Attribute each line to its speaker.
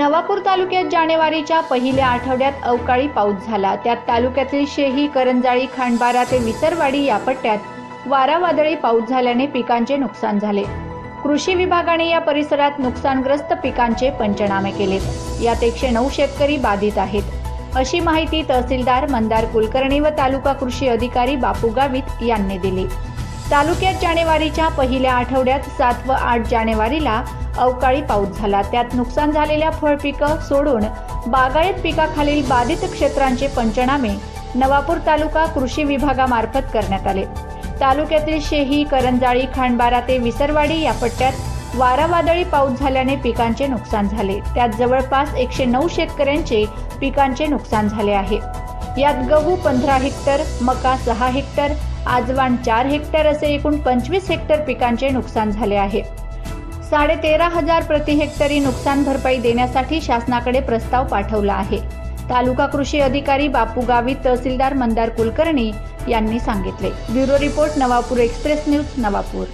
Speaker 1: नवापूर तालुक्यात जानेवारीच्या पहिल्या आठवड्यात अवकाळी पाऊस झाला. त्यात तालुक्यातील शेही करंजाळी खांडबारा ते विसरवाडी या पट्ट्यात वारा वादळी पाऊस झाल्याने पिकांचे नुकसान झाले. कृषी विभागाने या परिसरात नुकसानग्रस्त पिकांचे पंचनामे केले यात एकशे नऊ शेतकरी बाधित आहेत. अशी माहिती तहसीलदार मंदार कुलकर्णी व तालुका कृषी अधिकारी बापू गावित यांनी दिली. तालुक्यात जानेवारीच्या पहिल्या आठवड्यात सात व आठ जानेवारीला अवकाळी पाऊस झाला. त्यात नुकसान झालेल्या फळपिकं सोडून बागायत पिकाखालील बाधित क्षेत्रांचे पंचनामे नवापूर तालुका कृषी विभागामार्फत करण्यात आले. तालुक्यातील शेही करंजाळी खांडबारा ते विसरवाडी या पट्ट्यात वारा वादळी पाऊस झाल्याने पिकांचे नुकसान झाले. त्यात जवळपास एकशे नऊ शेतकऱ्यांचे पिकांचे नुकसान झाले आहे. यात गहू पंधरा हेक्टर मका सहा हेक्टर आजवान चार हेक्टर असे एकूण पंचवीस हेक्टर पिकांचे नुकसान झाले आहे. साडेतेरा हजार प्रति हेक्टरी नुकसान भरपाई देण्यासाठी शासनाकडे प्रस्ताव पाठवला आहे. तालुका कृषी अधिकारी बापू गावित तहसीलदार मंदार कुलकर्णी यांनी सांगितले. Bureau report Navapur express news Navapur.